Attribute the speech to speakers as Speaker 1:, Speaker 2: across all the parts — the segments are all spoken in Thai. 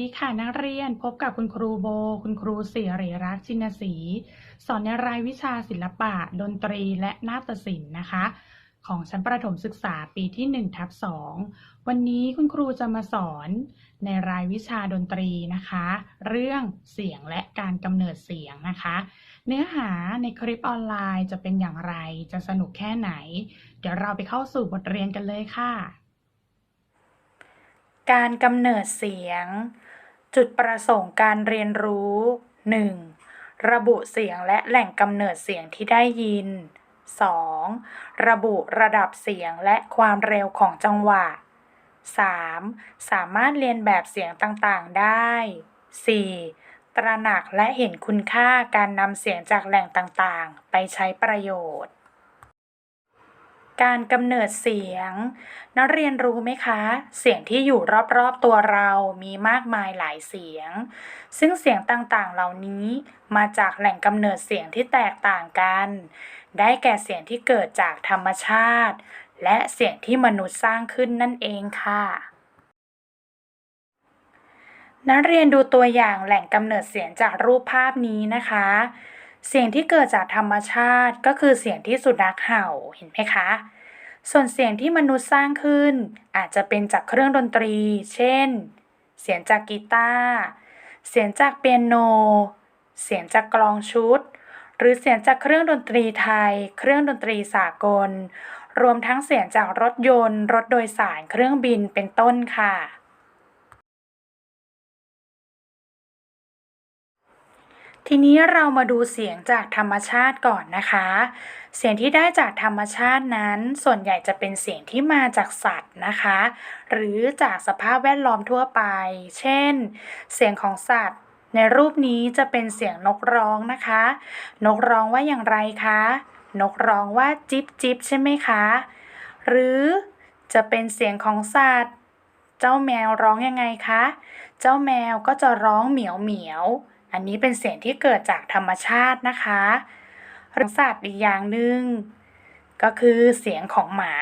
Speaker 1: ดีค่ะนักเรียนพบกับคุณครูโบ คุณครูศิริรักชินศรีสอนในรายวิชาศิลปะ ดนตรีและนาฏศิลป์นะคะ ของชั้นประถมศึกษาปีที่1ทับ2วันนี้คุณครูจะมาสอนในรายวิชาดนตรีนะคะ เรื่องเสียงและการกำเนิดเสียงนะคะ เนื้อหาในคลิปออนไลน์จะเป็นอย่างไรจะสนุกแค่ไหน เดี๋ยวเราไปเข้าสู่บทเรียนกันเลยค่ะการกำเนิดเสียง จุดประสงค์การเรียนรู้ 1. ระบุเสียงและแหล่งกำเนิดเสียงที่ได้ยิน 2. ระบุระดับเสียงและความเร็วของจังหวะ 3. สามารถเรียนแบบเสียงต่างๆได้ 4. ตระหนักและเห็นคุณค่าการนำเสียงจากแหล่งต่างๆ ไปใช้ประโยชน์ การกำเนิดเสียง นักเรียนรู้ไหมคะ เสียงที่อยู่รอบๆตัวเรามีมากมายหลายเสียง ซึ่งเสียงต่างๆ เหล่านี้มาจากแหล่งกำเนิดเสียงที่แตกต่างกัน ได้แก่เสียงที่เกิดจากธรรมชาติ และเสียงที่มนุษย์สร้างขึ้นนั่นเองค่ะนักเรียนดูตัวอย่างแหล่งกำเนิดเสียงจากรูปภาพนี้นะคะ เสียงที่เกิดจากธรรมชาติก็คือเสียงที่สุนัขเห่าเห็นไหมคะ ส่วนเสียงที่มนุษย์สร้างขึ้น อาจจะเป็นจากเครื่องดนตรี เช่น เสียงจากกีตาร์ เสียงจากเปียโน เสียงจากกลองชุด หรือเสียงจากเครื่องดนตรีไทย เครื่องดนตรีสากล รวมทั้งเสียงจากรถยนต์ รถโดยสาร เครื่องบิน เป็นต้นค่ะ ทีนี้เรามาดูเสียงจากธรรมชาติก่อนนะคะ เสียงที่ได้จากธรรมชาตินั้น ส่วนใหญ่จะเป็นเสียงที่มาจากสัตว์นะคะ หรือจากสภาพแวดล้อมทั่วไป เช่น เสียงของสัตว์ ในรูปนี้จะเป็นเสียงนกร้องนะคะ นกร้องว่าอย่างไรคะ นกร้องว่าจิบจิบใช่ไหมคะ หรือจะเป็นเสียงของสัตว์ เจ้าแมวร้องยังไงคะ เจ้าแมวก็จะร้องเหมียวเหมียว อันนี้เป็นเสียงที่เกิดจากธรรมชาตินะคะรือสัตว์อีกอย่างหนึ่งก็คือเสียงของหมา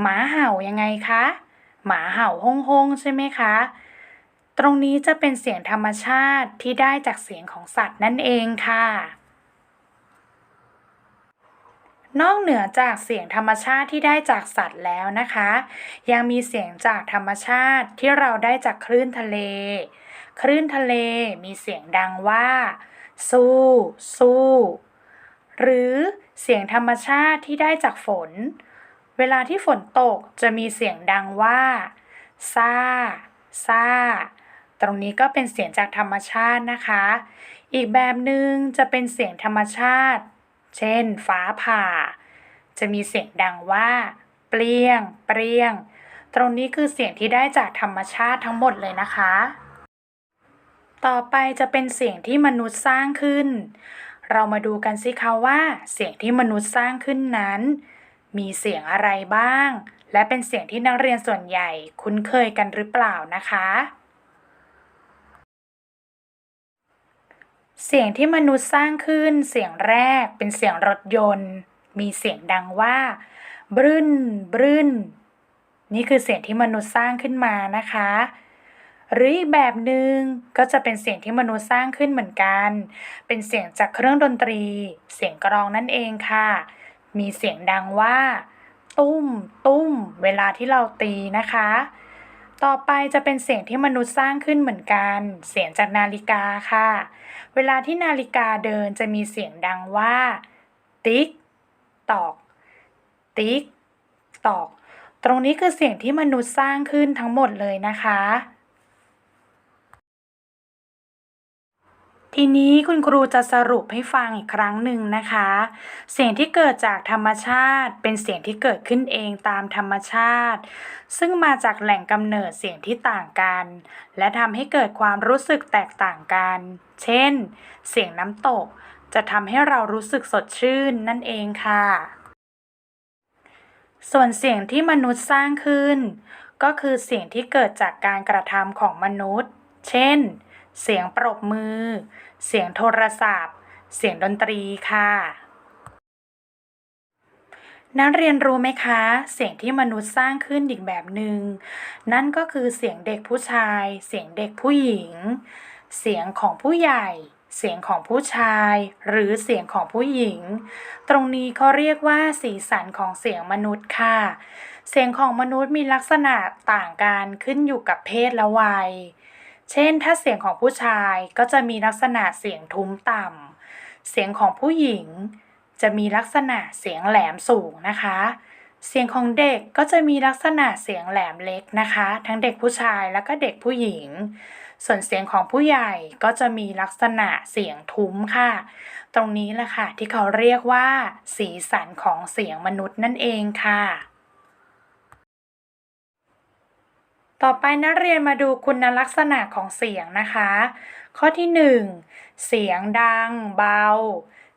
Speaker 1: หมาเห่ายังไงคะ หมาเห่าห้องห้องๆใช่ไหมคะ ตรงนี้จะเป็นเสียงธรรมชาติที่ได้จากเสียงของสัตว์นั่นเองค่ะ นอกเหนือจากเสียงธรรมชาติที่ได้จากสัตว์แล้วนะคะ ยังมีเสียงจากธรรมชาติที่เราได้จากคลื่นทะเล คลื่นทะเลมีเสียงดังว่า สู้สู้ หรือเสียงธรรมชาติที่ได้จากฝน เวลาที่ฝนตกจะมีเสียงดังว่าซาซาตรงนี้ก็เป็นเสียงจากธรรมชาตินะคะ อีกแบบหนึ่งจะเป็นเสียงธรรมชาติ เช่น ฟ้าผ่า จะมีเสียงดังว่า เปรี้ยง เปรี้ยง ตรงนี้คือเสียงที่ได้จากธรรมชาติทั้งหมดเลยนะคะ ต่อไปจะเป็นเสียงที่มนุษย์สร้างขึ้น เรามาดูกันสิคะว่า เสียงที่มนุษย์สร้างขึ้นนั้น มีเสียงอะไรบ้าง และเป็นเสียงที่นักเรียนส่วนใหญ่คุ้นเคยกันหรือเปล่านะคะ เสียงที่มนุษย์สร้างขึ้น เสียงแรกเป็นเสียงรถยนต์ มีเสียงดังว่าบรึ้นบรึ้น นี่คือเสียงที่มนุษย์สร้างขึ้นมานะคะ หรืออีกแบบหนึ่งก็จะเป็นเสียงที่มนุษย์สร้างขึ้นเหมือนกัน เป็นเสียงจากเครื่องดนตรี เสียงกลองนั่นเองค่ะ มีเสียงดังว่า ตุ้ม ตุ้ม เวลาที่เราตีนะคะ ต่อไปจะเป็นเสียงที่มนุษย์สร้างขึ้นเหมือนกัน เสียงจากนาฬิกาค่ะ เวลาที่นาฬิกาเดินจะมีเสียงดังว่า ติ๊ก ตอก ติ๊ก ตอก ตรงนี้คือเสียงที่มนุษย์สร้างขึ้นทั้งหมดเลยนะคะ ทีนี้คุณครูจะสรุปให้ฟังอีกครั้งหนึ่งนะคะ เสียงที่เกิดจากธรรมชาติ เป็นเสียงที่เกิดขึ้นเองตามธรรมชาติ ซึ่งมาจากแหล่งกำเนิดเสียงที่ต่างกัน และทำให้เกิดความรู้สึกแตกต่างกัน เช่น เสียงน้ำตก จะทำให้เรารู้สึกสดชื่นนั่นเองค่ะ ส่วนเสียงที่มนุษย์สร้างขึ้น ก็คือเสียงที่เกิดจากการกระทำของมนุษย์ เช่น เสียงปรบมือ เสียงโทรศัพท์ เสียงดนตรีค่ะ นักเรียนรู้ไหมคะ เสียงที่มนุษย์สร้างขึ้นอีกแบบหนึ่งนั่นก็คือเสียงเด็กผู้ชาย เสียงเด็กผู้หญิง เสียงของผู้ใหญ่ เสียงของผู้ชาย หรือเสียงของผู้หญิง ตรงนี้เขาเรียกว่าสีสันของเสียงมนุษย์ค่ะ เสียงของมนุษย์มีลักษณะต่างกันขึ้นอยู่กับเพศและวัย เช่น ถ้าเสียงของผู้ชายก็จะมีลักษณะเสียงทุ้มต่ำ เสียงของผู้หญิงจะมีลักษณะเสียงแหลมสูงนะคะ เสียงของเด็กก็จะมีลักษณะเสียงแหลมเล็กนะคะ ทั้งเด็กผู้ชายแล้วก็เด็กผู้หญิง ส่วนเสียงของผู้ใหญ่ก็จะมีลักษณะเสียงทุ้มค่ะ ตรงนี้แหละค่ะที่เขาเรียกว่า สีสันของเสียงมนุษย์นั่นเองค่ะ ต่อไปนักเรียนมาดูคุณลักษณะของเสียงนะคะ ข้อที่ 1 เสียงดัง เบา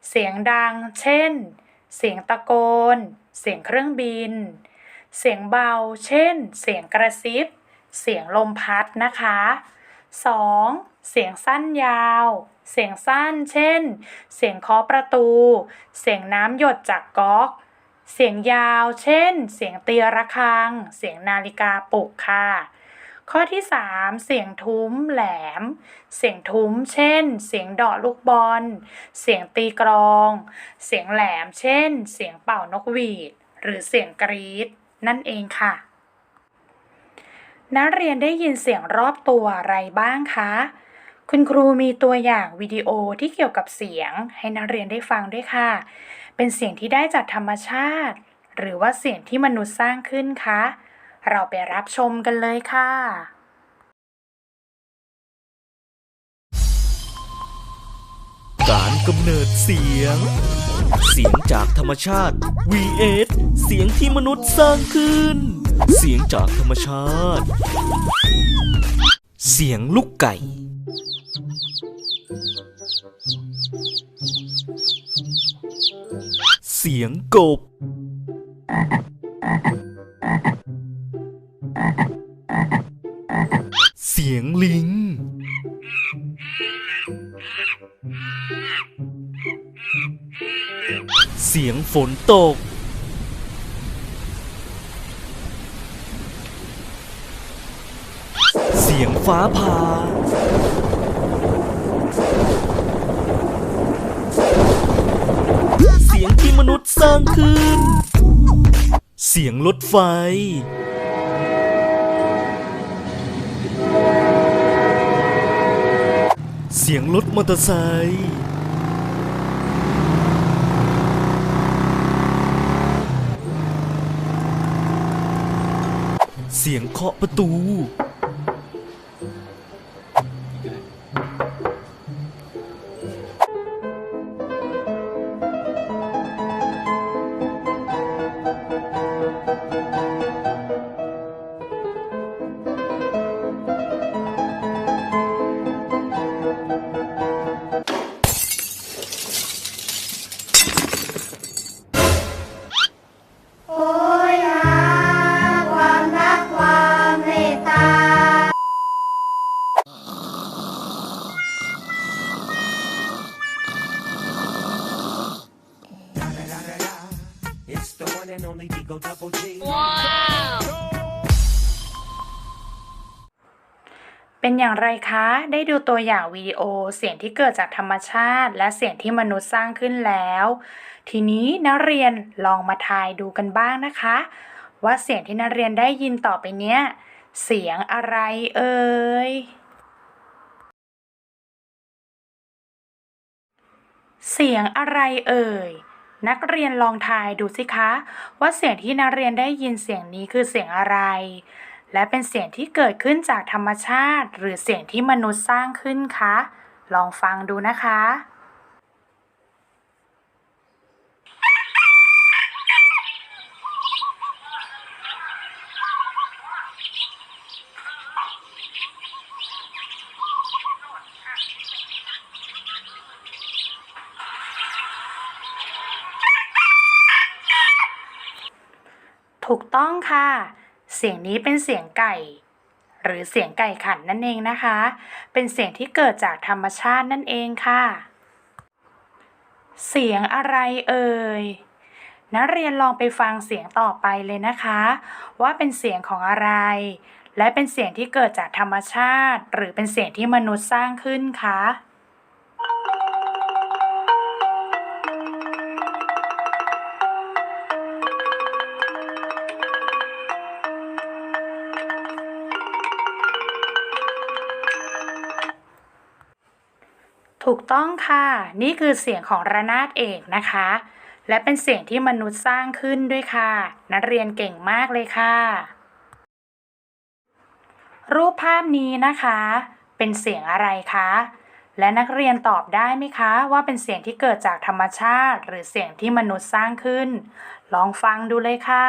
Speaker 1: เสียงดัง เช่น เสียงตะโกน เสียงเครื่องบิน เสียงเบา เช่น เสียงกระซิบ เสียงลมพัดนะคะ 2. เสียงสั้นยาว เสียงสั้น เช่น เสียงเคาะประตู เสียงน้ำหยดจากก๊อกเสียงยาว เช่น เสียงตีระฆัง เสียงนาฬิกาปลุกค่ะ ข้อที่ 3 เสียงทุ้มแหลม เสียงทุ้ม เช่น เสียงดาะลูกบอล เสียงตีกลอง เสียงแหลม เช่น เสียงเป่านกหวีด หรือเสียงกรีด นั่นเองค่ะ นักเรียนได้ยินเสียงรอบตัวอะไรบ้างคะ คุณครูมีตัวอย่างวิดีโอที่เกี่ยวกับเสียงให้นักเรียนได้ฟังด้วยค่ะ เป็นเสียงที่ได้จากธรรมชาติ หรือว่าเสียงที่มนุษย์สร้างขึ้นคะ เราไปรับชมกันเลยค่ะ
Speaker 2: การกำเนิดเสียง เสียงจากธรรมชาติ vs เสียงที่มนุษย์สร้างขึ้น เสียงจากธรรมชาติ เสียงลูกไก่ เสียงกบ เสียงลิง เสียงฝนตก เสียงฟ้าผ่า เสียงที่มนุษย์สร้างขึ้น เสียงรถไฟ เสียงรถมอเตอร์ไซค์เสียงเคาะประตู
Speaker 3: อย่า
Speaker 1: งไรคะ ได้ดูตัวอย่างวิดีโอเสียงที่เกิดจากธรรมชาติ และเสียงที่มนุษย์สร้างขึ้นแล้ว ทีนี้นักเรียนลองมาทายดูกันบ้างนะคะ ว่าเสียงที่นักเรียนได้ยินต่อไปเนี้ย เสียงอะไรเอ่ย เสียงอะไรเอ่ย นักเรียนลองทายดูสิคะ ว่าเสียงที่นักเรียนได้ยินเสียงนี้คือเสียงอะไร และเป็นเสียงที่เกิดขึ้นจากธรรมชาติ หรือเสียงที่มนุษย์สร้างขึ้นคะ ลองฟังดูนะคะถูกต้องค่ะ สียงนี้เป็นเสียงไก่ หรือเสียงไก่ขันนั่นเองนะคะ เป็นเสียงที่เกิดจากธรรมชาตินั่นเองค่ะ เสียงอะไรเอ่ยนักเรียนลองไปฟังเสียงต่อไปเลยนะคะ ว่าเป็นเสียงของอะไร และเป็นเสียงที่เกิดจากธรรมชาติ หรือเป็นเสียงที่มนุษย์สร้างขึ้นคะ ถูกต้องค่ะ นี่คือเสียงของระนาดเอกนะคะ และเป็นเสียงที่มนุษย์สร้างขึ้นด้วยค่ะ นักเรียนเก่งมากเลยค่ะ รูปภาพนี้นะคะ เป็นเสียงอะไรคะ และนักเรียนตอบได้ไหมคะ ว่าเป็นเสียงที่เกิดจากธรรมชาติ หรือเสียงที่มนุษย์สร้างขึ้น ลองฟังดูเลยค่ะ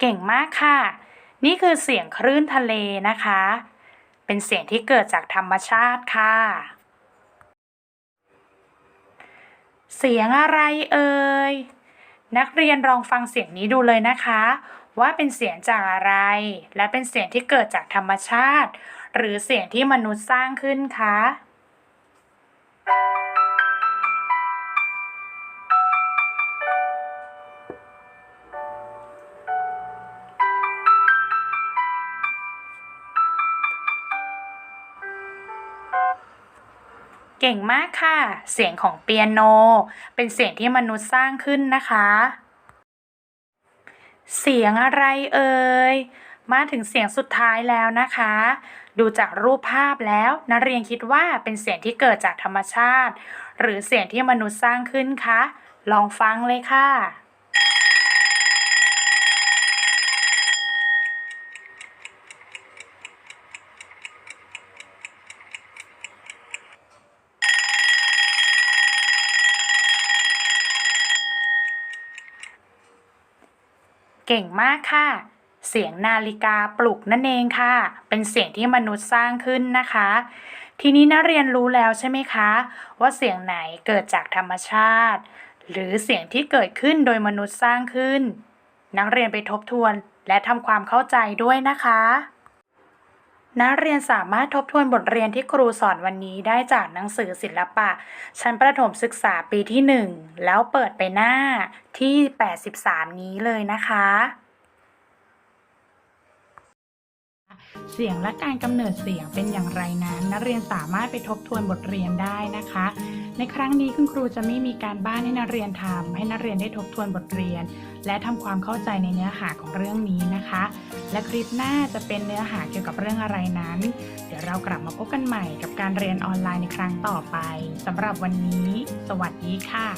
Speaker 1: เก่งมากค่ะ นี่คือเสียงคลื่นทะเลนะคะ เป็นเสียงที่เกิดจากธรรมชาติค่ะ เสียงอะไรเอ่ย นักเรียนลองฟังเสียงนี้ดูเลยนะคะ ว่าเป็นเสียงจากอะไร และเป็นเสียงที่เกิดจากธรรมชาติ หรือเสียงที่มนุษย์สร้างขึ้นคะ เก่งมากค่ะ เสียงของเปียโน เป็นเสียงที่มนุษย์สร้างขึ้นนะคะ เสียงอะไรเอ่ย มาถึงเสียงสุดท้ายแล้วนะคะ ดูจากรูปภาพแล้วนักเรียนคิดว่าเป็นเสียงที่เกิดจากธรรมชาติ หรือเสียงที่มนุษย์สร้างขึ้นคะ ลองฟังเลยค่ะ เก่งมากค่ะ เสียงนาฬิกาปลุกนั่นเองค่ะ เป็นเสียงที่มนุษย์สร้างขึ้นนะคะ ทีนี้นักเรียนรู้แล้วใช่ไหมคะ ว่าเสียงไหนเกิดจากธรรมชาติ หรือเสียงที่เกิดขึ้นโดยมนุษย์สร้างขึ้น นักเรียนไปทบทวนและทำความเข้าใจด้วยนะคะ นักเรียนสามารถทบทวนบทเรียนที่ครูสอนวันนี้ได้จากหนังสือศิลปะ ชั้นประถมศึกษาปีที่ 1 แล้วเปิดไปหน้าที่ 83 นี้เลยนะคะ เสียงและการกำเนิดเสียงเป็นอย่างไรนั้นนักเรียนสามารถไปทบทวนบทเรียนได้นะคะ ในครั้งนี้คุณครูจะไม่มีการบ้านให้นักเรียนทำให้นักเรียนได้ทบทวนบทเรียน และทำความเข้าใจในเนื้อหาของเรื่องนี้นะคะ และคลิปหน้าจะเป็นเนื้อหาเกี่ยวกับเรื่องอะไรนั้น เดี๋ยวเรากลับมาพบกันใหม่กับการเรียนออนไลน์ในครั้งต่อไปสำหรับวันนี้ สวัสดีค่ะ